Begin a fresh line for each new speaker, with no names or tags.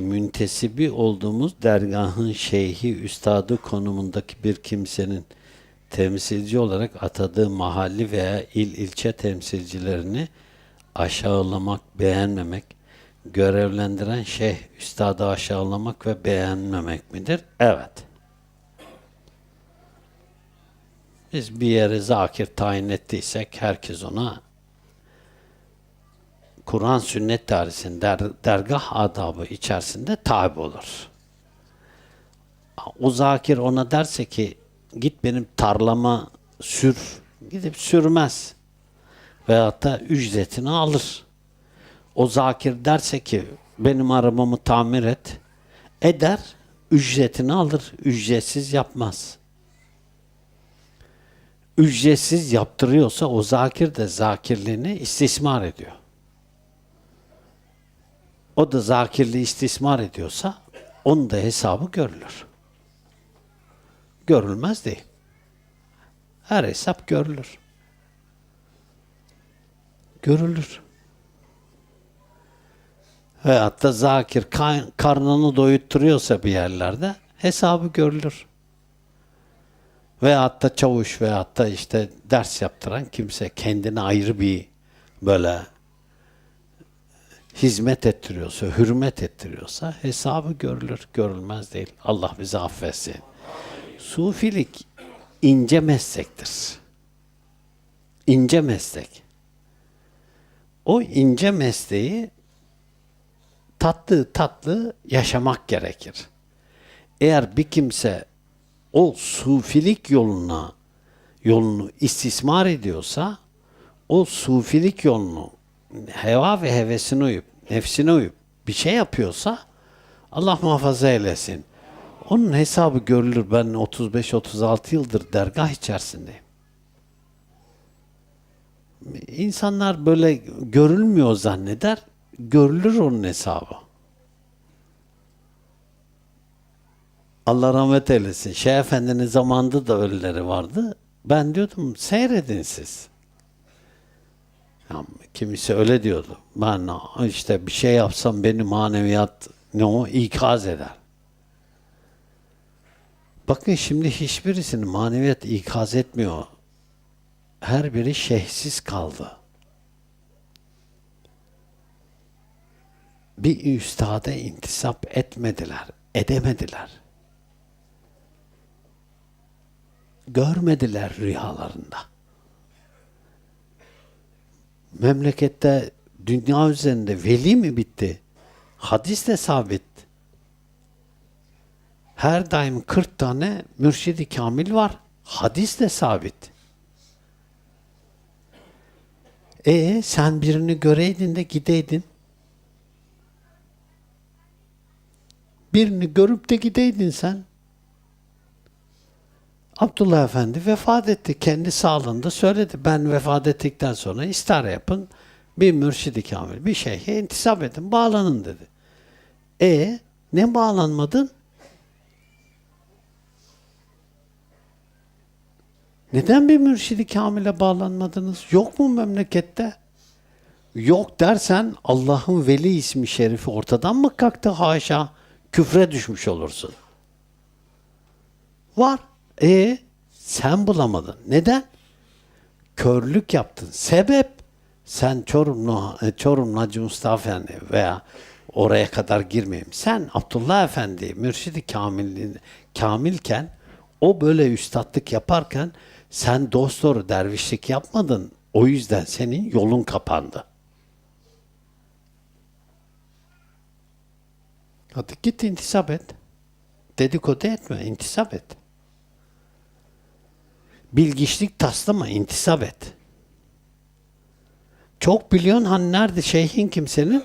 müntesibi olduğumuz dergahın şeyhi, üstadı konumundaki bir kimsenin temsilci olarak atadığı mahalli veya il ilçe temsilcilerini aşağılamak, beğenmemek, görevlendiren şeyh, üstadı aşağılamak ve beğenmemek midir? Evet. Biz bir yere zakir tayin ettiysek herkes ona Kur'an sünnet dairesinin der, dergah adabı içerisinde tabi olur. O zakir ona derse ki git benim tarlama sür. Gidip sürmez. Veyahut da ücretini alır. O zakir derse ki benim arabamı tamir et. Eder, ücretini alır. Ücretsiz yapmaz. Ücretsiz yaptırıyorsa o zakir de zakirliğini istismar ediyor. O da zakirliği istismar ediyorsa onun da hesabı görülür. Görülmez değil. Her hesap görülür. Görülür. Veyahut da zakir karnını doyutturuyorsa bir yerlerde hesabı görülür. Veyahut da çavuş veyahut da işte ders yaptıran kimse kendine ayrı bir böyle hizmet ettiriyorsa, hürmet ettiriyorsa hesabı görülür, görülmez değil. Allah bizi affetsin. Sufilik ince meslektir. İnce meslek. O ince mesleği tatlı tatlı yaşamak gerekir. Eğer bir kimse o sufilik yoluna yolunu istismar ediyorsa o sufilik yolunu heva ve hevesine uyup, nefsine uyup bir şey yapıyorsa Allah muhafaza eylesin. Onun hesabı görülür. Ben 35-36 yıldır dergah içerisindeyim. İnsanlar böyle görülmüyor zanneder. Görülür onun hesabı. Allah rahmet eylesin. Şeyh Efendi'nin zamanında da ölüleri vardı. Ben diyordum seyredin siz. Ya, kimisi öyle diyordu. Ben işte bir şey yapsam beni maneviyat ne o ikaz eder. Bakın şimdi hiçbirisini maneviyat ikaz etmiyor. Her biri şeyhsiz kaldı. Bir üstada intisap etmediler, edemediler. Görmediler rüyalarında memlekette dünya üzerinde veli mi bitti? Hadis de sabit. Her daim 40 tane mürşidi kamil var. Hadis de sabit. E sen birini göreydin de gideydin. Birini görüp de gideydin sen. Abdullah Efendi vefat etti. Kendi sağlığında söyledi. Ben vefat ettikten sonra istihare yapın. Bir mürşidi kamil, bir şeyhe intisap edin, bağlanın dedi. E ne bağlanmadın? Neden bir mürşidi kamile bağlanmadınız? Yok mu memlekette? Yok dersen Allah'ın veli ismi şerifi ortadan mı kalktı haşa? Küfre düşmüş olursun. Var. E sen bulamadın. Neden? Körlük yaptın. Sebep sen Çorumlu, e, Çorumlu Hacı Mustafa Efendi veya oraya kadar girmeyeyim. Sen Abdullah Efendi mürşidi kamil, kamilken o böyle üstatlık yaparken sen dost doğru dervişlik yapmadın. O yüzden senin yolun kapandı. Hadi git intisap et. Dedikodu etme, intisap et. Bilgiçlik taslama, intisap et. Çok biliyorsun hani nerede şeyhin kimsenin?